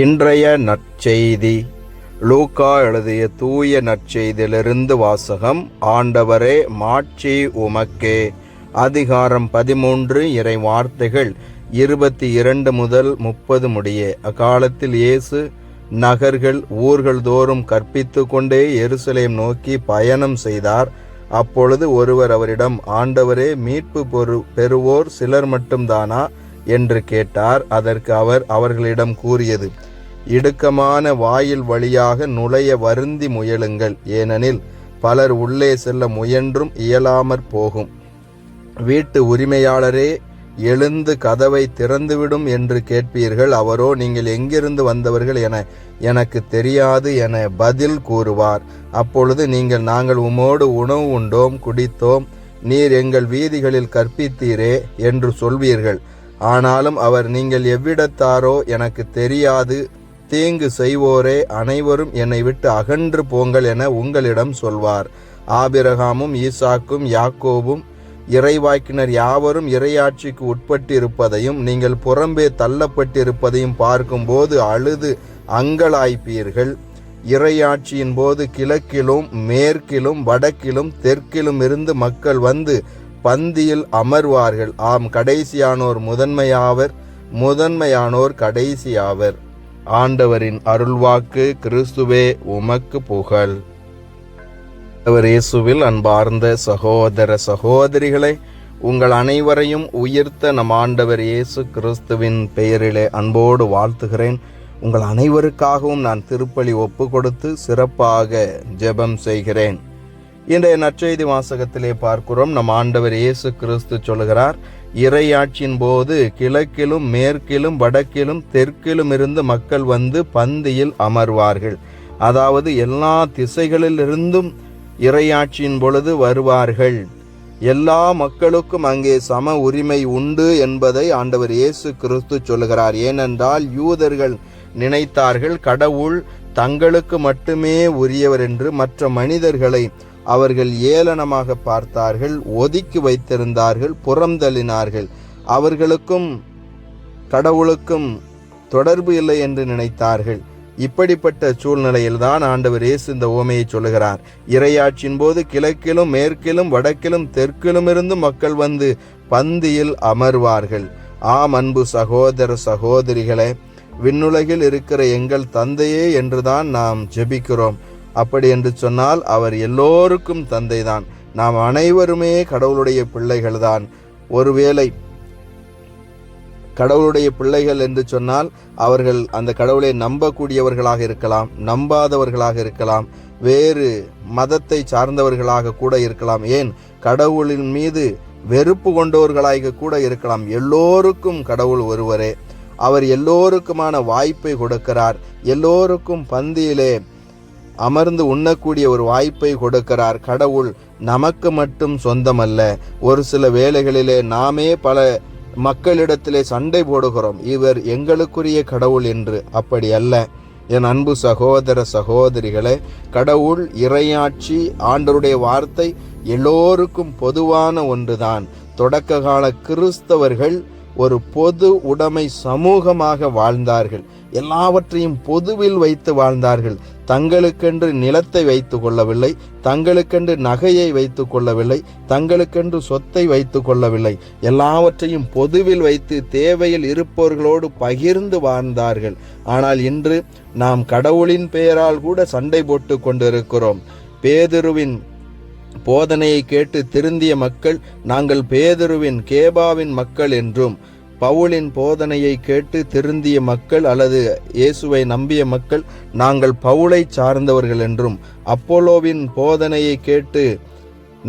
இன்றைய நற்செய்தி. லூக்கா எழுதிய தூய நற்செய்தியிலிருந்து வாசகம் ஆண்டவரே மாட்சி உமக்கே. அதிகாரம் பதிமூன்று இறை வார்த்தைகள் இருபத்தி இரண்டு முதல் முப்பது முடிய. அக்காலத்தில் இயேசு நகர்கள் ஊர்கள் தோறும் கற்பித்து கொண்டே எருசலேம் நோக்கி பயணம் செய்தார். அப்பொழுது ஒருவர் அவரிடம் ஆண்டவரே மீட்பு பெறுவோர் சிலர் மட்டும்தானா? என்று கேட்டார். அதற்கு அவர் அவர்களிடம் கூறியது இடுக்கமான வாயில் வழியாக நுழைய வருந்தி முயலுங்கள். ஏனெனில் பலர் உள்ளே செல்ல முயன்றும் இயலாமற் போகும். வீட்டு உரிமையாளரே எழுந்து கதவை திறந்துவிடும் என்று கேட்பீர்கள். அவரோ நீங்கள் எங்கிருந்து வந்தவர்கள் என எனக்கு தெரியாது என பதில் கூறுவார். அப்பொழுது நீங்கள் நாங்கள் உமோடு உணவு உண்டோம் குடித்தோம். நீர் எங்கள் வீதிகளில் கற்பித்தீரே என்று சொல்வீர்கள். ஆனாலும் அவர் நீங்கள் எவ்விடத்தாரோ எனக்கு தெரியாது தீங்கு செய்வோரே அனைவரும் என்னை விட்டு அகன்று போங்கள் என உங்களிடம் சொல்வார். ஆபிரகாமும் ஈசாக்கும் யாக்கோவும் இறைவாக்கினர் யாவரும் இறையாட்சிக்கு உட்பட்டிருப்பதையும் நீங்கள் புறம்பே தள்ளப்பட்டிருப்பதையும் பார்க்கும்போது அழுது அங்கலாய்ப்பீர்கள். இறையாட்சியின் போது கிழக்கிலும் மேற்கிலும் வடக்கிலும் தெற்கிலும் இருந்து மக்கள் வந்து பந்தியில் அமர்வார்கள். ஆம் கடைசியானோர் முதன்மையாவர் முதன்மையானோர் கடைசியாவர். ஆண்டவரின் அருள்வாக்கு கிறிஸ்துவே உமக்கு புகழ். அவர் இயேசுவில் அன்பார்ந்த சகோதர சகோதரிகளை உங்கள் அனைவரையும் உயிர்த்த நம் ஆண்டவர் இயேசு கிறிஸ்துவின் பெயரிலே அன்போடு வாழ்த்துகிறேன். உங்கள் அனைவருக்காகவும் நான் திருப்பலி ஒப்பு கொடுத்து சிறப்பாக ஜெபம் செய்கிறேன். இன்றைய நற்செய்தி வாசகத்திலே பார்க்கிறோம். நம் ஆண்டவர் இயேசு கிறிஸ்து சொல்கிறார் இறையாட்சியின் போது கிழக்கிலும் மேற்கிலும் வடக்கிலும் தெற்கிலும் இருந்து மக்கள் வந்து பந்தியில் அமர்வார்கள். அதாவது எல்லா திசைகளிலிருந்தும் இறையாட்சியின் பொழுது வருவார்கள். எல்லா மக்களுக்கும் அங்கே சம உரிமை உண்டு என்பதை ஆண்டவர் இயேசு கிறிஸ்து சொல்கிறார் ஏனென்றால் யூதர்கள் நினைத்தார்கள் கடவுள் தங்களுக்கு மட்டுமே உரியவர் என்று மற்ற மனிதர்களை அவர்கள் ஏளனமாக பார்த்தார்கள் ஒதுக்கி வைத்திருந்தார்கள் புறந்தள்ளினார்கள். அவர்களுக்கும் கடவுளுக்கும் தொடர்பு இல்லை என்று நினைத்தார்கள். இப்படிப்பட்ட சூழ்நிலையில்தான் ஆண்டவர் இயேசு இந்த ஓமையை சொல்லுகிறார். இரையாட்சியின் போது கிழக்கிலும் மேற்கிலும் வடக்கிலும் தெற்கிலும் இருந்து மக்கள் வந்து பந்தியில் அமர்வார்கள். ஆம் அன்பு சகோதர சகோதரிகளே விண்ணுலகில் இருக்கிற எங்கள் தந்தையே என்றுதான் நாம் ஜெபிக்கிறோம். அப்படி என்று சொன்னால் அவர் எல்லோருக்கும் தந்தைதான். நாம் அனைவருமே கடவுளுடைய பிள்ளைகள்தான். ஒருவேளை கடவுளுடைய பிள்ளைகள் என்று சொன்னால் அவர்கள் அந்த கடவுளை நம்பக்கூடியவர்களாக இருக்கலாம் நம்பாதவர்களாக இருக்கலாம் வேறு மதத்தை சார்ந்தவர்களாக கூட இருக்கலாம். ஏன்? கடவுளின் மீது வெறுப்பு கொண்டவர்களாக கூட இருக்கலாம். எல்லோருக்கும் கடவுள் ஒருவரே. அவர் எல்லோருக்குமான வாய்ப்பை கொடுக்கிறார். எல்லோருக்கும் பந்தியிலே அமர்ந்து உண்ணக்கூடிய ஒரு வாய்ப்பை கொடுக்கிறார். கடவுள் நமக்கு மட்டும் சொந்தமல்ல. ஒரு சில வேளைகளிலே நாமே பல மக்களிடத்திலே சண்டை போடுகிறோம். இவர் எங்களுக்குரிய கடவுள் என்று. அப்படி அல்ல. என் அன்பு சகோதர சகோதரிகளே கடவுள் இறையாட்சி ஆண்டருடைய வார்த்தை எல்லோருக்கும் பொதுவான ஒன்றுதான். தொடக்க கால கிறிஸ்தவர்கள் ஒரு பொது உடைமை சமூகமாக வாழ்ந்தார்கள். எல்லாவற்றையும் பொதுவில் வைத்து வாழ்ந்தார்கள். தங்களுக்கென்று நிலத்தை வைத்து கொள்ளவில்லை தங்களுக்கென்று நகையை வைத்து கொள்ளவில்லை தங்களுக்கென்று சொத்தை வைத்து கொள்ளவில்லை. எல்லாவற்றையும் பொதுவில் வைத்து தேவையில் இருப்பவர்களோடு பகிர்ந்து வாழ்ந்தார்கள். ஆனால் இன்று நாம் கடவுளின் பெயரால் கூட சண்டை போட்டு கொண்டிருக்கிறோம். பேதுருவின் போதனையை கேட்டு திருந்திய மக்கள் நாங்கள் பேதுருவின் கேபாவின் மக்கள் என்றும் பவுலின் போதனையை கேட்டு திருந்திய மக்கள் அல்லது இயேசுவை நம்பிய மக்கள் நாங்கள் பவுலை சார்ந்தவர்கள் என்றும் அப்போலோவின் போதனையை கேட்டு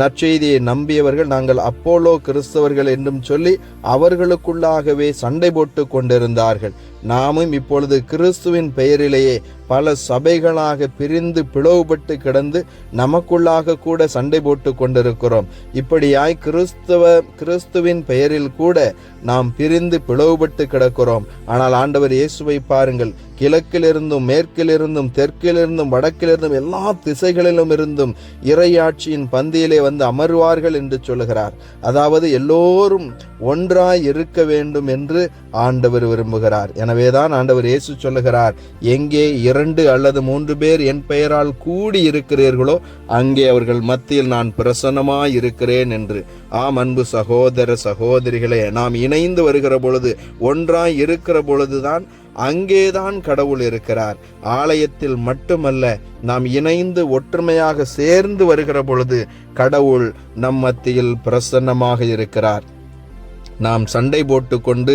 நற்செய்தியை நம்பியவர்கள் நாங்கள் அப்போலோ கிறிஸ்தவர்கள் என்றும் சொல்லி அவர்களுக்குள்ளாகவே சண்டை போட்டு கொண்டிருந்தார்கள். நாமும் இப்பொழுது கிறிஸ்துவின் பெயரிலேயே பல சபைகளாக பிரிந்து பிளவுபட்டு கிடந்து நமக்குள்ளாக கூட சண்டை போட்டு கொண்டிருக்கிறோம். இப்படியாய் கிறிஸ்துவ கிறிஸ்துவின் பெயரில் கூட நாம் பிரிந்து பிளவுபட்டு கிடக்கிறோம். ஆனால் ஆண்டவர் இயேசுவை பாருங்கள். கிழக்கிலிருந்தும் மேற்கிலிருந்தும் தெற்கிலிருந்தும் வடக்கிலிருந்தும் எல்லா திசைகளிலும் இருந்தும் இறையாட்சியின் பந்தியிலே வந்து அமர்வார்கள் என்று சொல்லுகிறார். அதாவது எல்லோரும் ஒன்றாய் இருக்க வேண்டும் என்று ஆண்டவர் விரும்புகிறார். எனவேதான் ஆண்டவர் இயேசு சொல்லுகிறார் எங்கே இரண்டு அல்லது மூன்று பேர் என் பெயரால் கூடி இருக்கிறீர்களோ அங்கே அவர்கள் மத்தியில் நான் பிரசன்னமாய் இருக்கிறேன் என்று. ஆம் அன்பு சகோதர சகோதரிகளே நாம் இணைந்து வருகிற பொழுது ஒன்றாய் இருக்கிற பொழுதுதான் அங்கேதான் கடவுள் இருக்கிறார். ஆலயத்தில் மட்டுமல்ல நாம் இணைந்து ஒற்றுமையாக சேர்ந்து வருகிற பொழுது கடவுள் நம் மத்தியில் பிரசன்னமாக இருக்கிறார். நாம் சண்டை போட்டுக்கொண்டு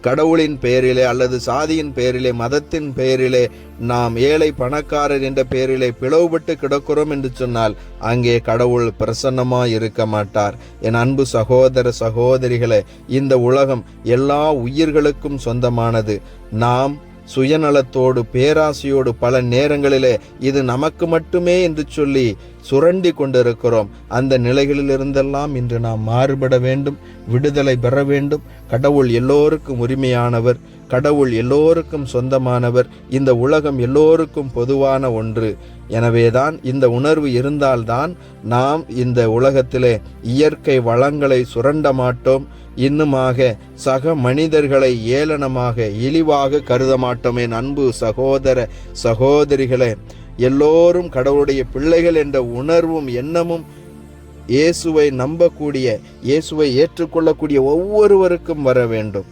கடவுளின் பெயரிலே அல்லது சாதியின் பெயரிலே மதத்தின் பெயரிலே நாம் ஏழை பணக்காரர் என்ற பெயரிலே பிளவுபட்டு கிடக்கிறோம் என்று சொன்னால் அங்கே கடவுள் பிரசன்னமா இருக்க மாட்டார். என் அன்பு சகோதர சகோதரிகளே இந்த உலகம் எல்லா உயிர்களுக்கும் சொந்தமானது. நாம் சுயநலத்தோடு பேராசையோடு பல நேரங்களிலே இது நமக்கு மட்டுமே என்று சொல்லி சுரண்டி கொண்டிருக்கிறோம். அந்த நிலைகளிலிருந்தெல்லாம் இன்று நாம் மாறுபட வேண்டும் விடுதலை பெற வேண்டும். கடவுள் எல்லோருக்கும் உரிமையானவர் கடவுள் எல்லோருக்கும் சொந்தமானவர். இந்த உலகம் எல்லோருக்கும் பொதுவான ஒன்று. எனவேதான் இந்த உணர்வு இருந்தால்தான் நாம் இந்த உலகத்திலே இயற்கை வளங்களை சுரண்ட மாட்டோம் இன்னுமாக சக மனிதர்களை ஏளனமாக இழிவாக கருத மாட்டோம் என் அன்பு சகோதர சகோதரிகளே. எல்லோரும் கடவுளுடைய பிள்ளைகள் என்ற உணர்வும் எண்ணமும் இயேசுவை நம்பக்கூடிய இயேசுவை ஏற்றுக்கொள்ளக்கூடிய ஒவ்வொருவருக்கும் வர வேண்டும்.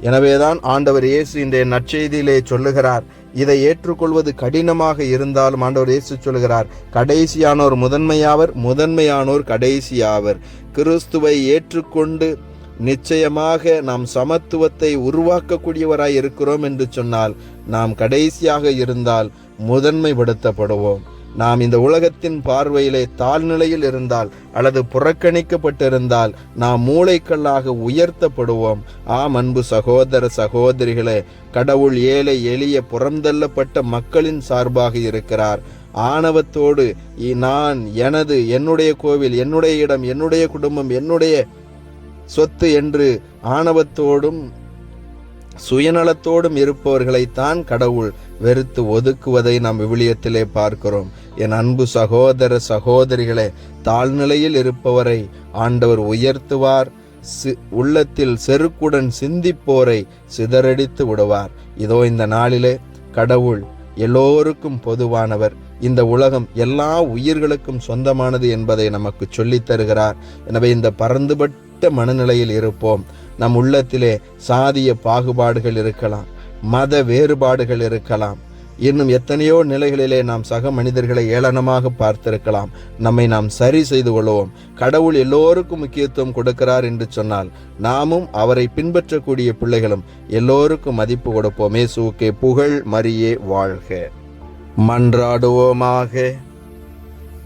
எனவேதான் ஆண்டவர் இயேசு இன்றைய நற்செய்தியிலே சொல்லுகிறார் இதை ஏற்றுக்கொள்வது கடினமாக இருந்தாலும் ஆண்டவர் இயேசு சொல்லுகிறார் கடைசியானோர் முதன்மையாவர் முதன்மையானோர் கடைசியாவர். கிறிஸ்துவை ஏற்றுக்கொண்டு நிச்சயமாக நாம் சமத்துவத்தை உருவாக்கக்கூடியவராய் இருக்கிறோம் என்று சொன்னால் நாம் கடைசியாக இருந்தால் முதன்மைப்படுத்தப்படுவோம். நாம் இந்த உலகத்தின் பார்வையிலே தாழ்நிலையில் இருந்தால் அல்லது புறக்கணிக்கப்பட்டிருந்தால் நாம் மூளைக்கல்லாக உயர்த்தப்படுவோம். ஆம் அன்பு சகோதர சகோதரிகளே கடவுள் ஏழை எளிய புறந்தள்ளப்பட்ட மக்களின் சார்பாக இருக்கிறார். ஆணவத்தோடு நான் எனது என்னுடைய கோவில் என்னுடைய இடம் என்னுடைய குடும்பம் என்னுடைய சொத்து என்று ஆணவத்தோடும் சுயநலத்தோடும் இருப்பவர்களைத்தான் கடவுள். வெறுத்து ஒதுக்குவதை நாம் விவிலியத்திலே பார்க்கிறோம். என் அன்பு சகோதர சகோதரிகளே தாழ்நிலையில் இருப்பவரை ஆண்டவர் உயர்த்துவார். உள்ளத்தில் செருக்குடன் சிந்திப்போரை சிதறடித்து விடுவார். இதோ இந்த நாளிலே கடவுள் எல்லோருக்கும் பொதுவானவர். இந்த உலகம் எல்லா உயிர்களுக்கும் சொந்தமானது என்பதை நமக்கு சொல்லித் தருகிறார். எனவே இந்த பறந்துபட்ட மனநிலையில் இருப்போம். நம் உள்ளத்திலே சாதிய பாகுபாடுகள் இருக்கலாம். மத வேறுபாடுகள் இருக்கலாம். இன்னும் எத்தனையோ நிலைகளிலே நாம் சக மனிதர்களை ஏளனமாக பார்த்திருக்கலாம். நம்மை நாம் சரி செய்து கொள்வோம். கடவுள் எல்லோருக்கும் முக்கியத்துவம் கொடுக்கிறார் என்று சொன்னால் நாமும் அவரை பின்பற்றக்கூடிய பிள்ளைகளும் எல்லோருக்கும் மதிப்பு கொடுப்போம். இயேசுக்கே புகழ் மரியே வாழ்க. மன்றாடுவோமாக.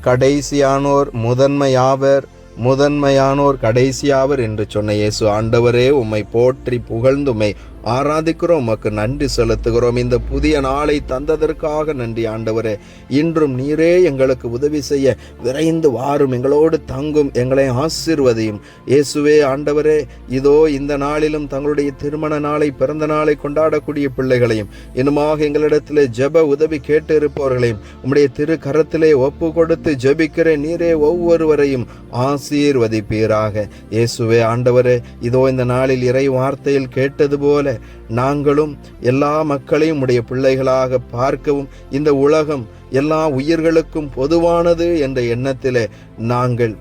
கடைசியானோர் முதன்மையாவர் முதன்மையானோர் கடைசியாவர் என்று சொன்ன இயேசு ஆண்டவரே உம்மை போற்றி புகழ்ந்துமை. ஆராதிக்கிறோம் உமக்கு நன்றி செலுத்துகிறோம். இந்த புதிய நாளை தந்ததற்காக நன்றி ஆண்டவரே. இன்றும் நீரே எங்களுக்கு உதவி செய்ய விரைந்து வாரும். எங்களோடு தங்கும் எங்களை ஆசிர்வதையும். இயேசுவே ஆண்டவரே இதோ இந்த நாளிலும் தங்களுடைய திருமண நாளை பிறந்த நாளை கொண்டாடக்கூடிய பிள்ளைகளையும் இன்னுமாக எங்களிடத்தில் ஜெப உதவி கேட்டு இருப்பவர்களையும் உம்முடைய திரு கரத்திலே ஒப்பு கொடுத்து ஜெபிக்கிற நீரே ஒவ்வொருவரையும் ஆசீர்வதிப்பீராக. இயேசுவே ஆண்டவரே இதோ இந்த நாளில் இறை வார்த்தையில் கேட்டது போல நாங்களும் எல்லா மக்களையும் உடைய பிள்ளைகளாக பார்க்கவும் இந்த உலகம் எல்லா உயிர்களுக்கும் பொதுவானது என்ற எண்ணத்தில் நாங்கள்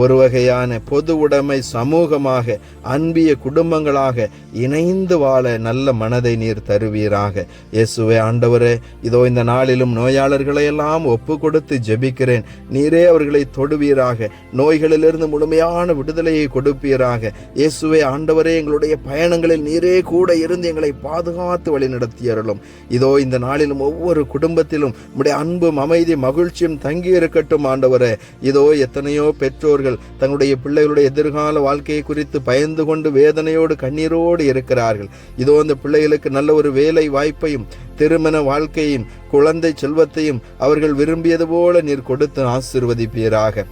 ஒரு வகையான பொது உடைமை சமூகமாக அன்பிய குடும்பங்களாக இணைந்து வாழ நல்ல மனதை நீர் தருவீராக. இயேசுவே ஆண்டவரே இதோ இந்த நாளிலும் நோயாளர்களை எல்லாம் ஒப்பு கொடுத்து ஜெபிக்கிறேன். நீரே அவர்களை தொடுவீராக. நோய்களிலிருந்து முழுமையான விடுதலையை கொடுப்பீராக. இயேசுவே ஆண்டவரே எங்களுடைய பயணங்களில் நீரே கூட இருந்து எங்களை பாதுகாத்து வழி நடத்தியறலும் இதோ இந்த நாளிலும் ஒவ்வொரு குடும்பத்திலும் உடைய அன்பும் அமைதி மகிழ்ச்சியும் தங்கி இருக்கட்டும் ஆண்டவரே. இதோ எத்தனையோ பெற்றோர்கள் பெற்றோர்கள் தங்களுடைய பிள்ளைகளுடைய எதிர்கால வாழ்க்கையை குறித்து பயந்து கொண்டு வேதனையோடு கண்ணீரோடு இருக்கிறார்கள். இதோ அந்த பிள்ளைகளுக்கு நல்ல ஒரு வேலை வாய்ப்பையும் திருமண வாழ்க்கையும் குழந்தை செல்வத்தையும் அவர்கள் விரும்பியது போல நீர் கொடுத்து ஆசிர்வதிப்பீராக.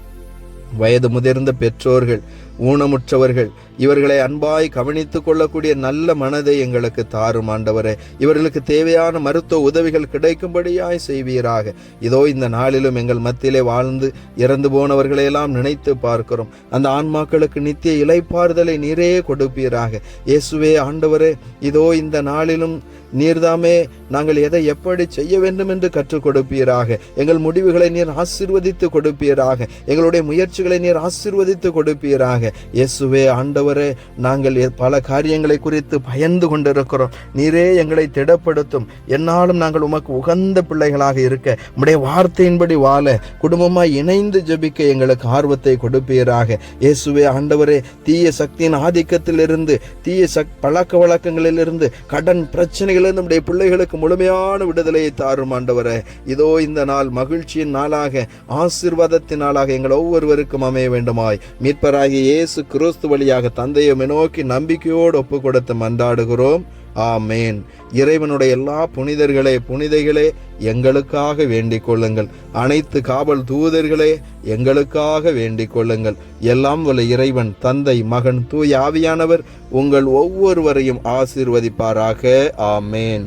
வயது முதிர்ந்த பெற்றோர்கள் ஊனமுற்றவர்கள். இவர்களை அன்பாய் கவனித்துக் கொள்ளக்கூடிய நல்ல மனதை எங்களுக்கு தாரும் ஆண்டவரே. இவர்களுக்கு தேவையான மருத்துவ உதவிகள் கிடைக்கும்படியாய் செய்வீராக. இதோ இந்த நாளிலும் எங்கள் மத்தியிலே வாழ்ந்து இறந்து போனவர்களையெல்லாம் நினைத்து பார்க்கிறோம். அந்த ஆன்மாக்களுக்கு நித்திய இலைப்பாறுதலை நீரே கொடுப்பீராக. இயேசுவே ஆண்டவரே இதோ இந்த நாளிலும் நீர்தாமே நாங்கள் எதை எப்படி செய்ய வேண்டும் என்று கற்றுக் கொடுப்பீராக. எங்கள் முடிவுகளை நீர் ஆசிர்வதித்து கொடுப்பீராக. எங்களுடைய முயற்சிகளை நீர் ஆசீர்வதித்து கொடுப்பீராக. இயேசுவே ஆண்டவரே நாங்கள் எ- பல காரியங்களை குறித்து பயந்து கொண்டிருக்கிறோம். நீரே எங்களை திடப்படுத்தும். என்னாலும் நாங்கள் உமக்கு உகந்த பிள்ளைகளாக இருக்க உடைய வார்த்தையின்படி வாழ குடும்பமாய் இணைந்து ஜெபிக்க எங்களுக்கு ஆர்வத்தை கொடுப்பீராக. இயேசுவே ஆண்டவரே தீய சக்தியின் ஆதிக்கத்திலிருந்து தீய சக் பழக்க வழக்கங்களிலிருந்து கடன் பிரச்சனைகளிலிருந்து நம்முடைய பிள்ளைகளுக்கு முழுமையான விடுதலையை தாரும் ஆண்டவரே. இதோ இந்த நாள் மகிழ்ச்சியின் நாளாக ஆசீர்வாதத்தின் நாளாக எங்கள் ஒவ்வொருவருக்கும் அமைய வேண்டுமாய். மீட்பராகிய இயேசு கிறிஸ்து வழியாக தந்தையை நோக்கி நம்பிக்கையோடு ஒப்பு கொடுத்து மன்றாடுகிறோம். ஆமேன். இறைவனுடைய எல்லா புனிதர்களே புனிதைகளே எங்களுக்காக வேண்டிக் கொள்ளுங்கள். அனைத்து காவல் தூதர்களே எங்களுக்காக வேண்டிக் கொள்ளுங்கள். எல்லாம் வல்ல இறைவன் தந்தை மகன் தூய ஆவியானவர் உங்கள் ஒவ்வொருவரையும் ஆசீர்வதிப்பாராக. ஆமேன்.